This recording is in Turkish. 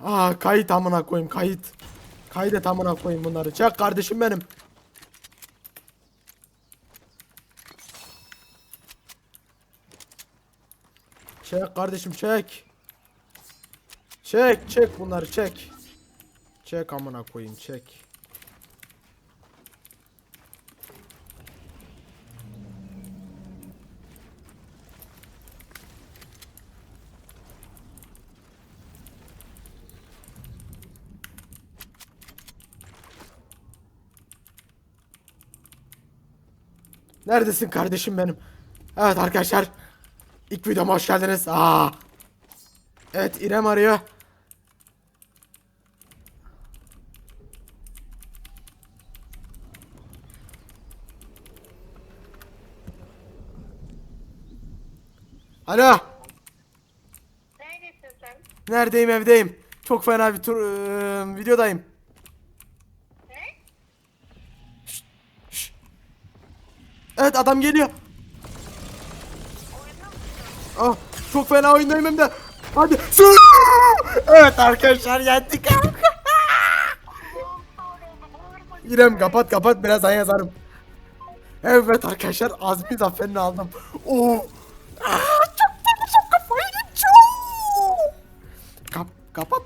Aa kayıt amına koyayım kayıt. Kaydet amına koyayım bunları. Çek kardeşim benim. Çek kardeşim çek. Çek çek bunları çek. Çek amına koyayım çek. Neredesin kardeşim benim? Evet arkadaşlar. İlk videoma hoş geldiniz. Aa. Evet İrem arıyor. Alo. Neredesin sen? Neredeyim evdeyim. Çok fena bir tur eee, videodayım. Evet adam geliyor. Ah, çok fena oyundayım hem de. Hadi. Evet arkadaşlar yendik. İrem kapat kapat birazdan yazarım. Evet arkadaşlar Azmi zaferini aldım. Oo. Aa, çok deli çok kafayı çok. Kap kapat.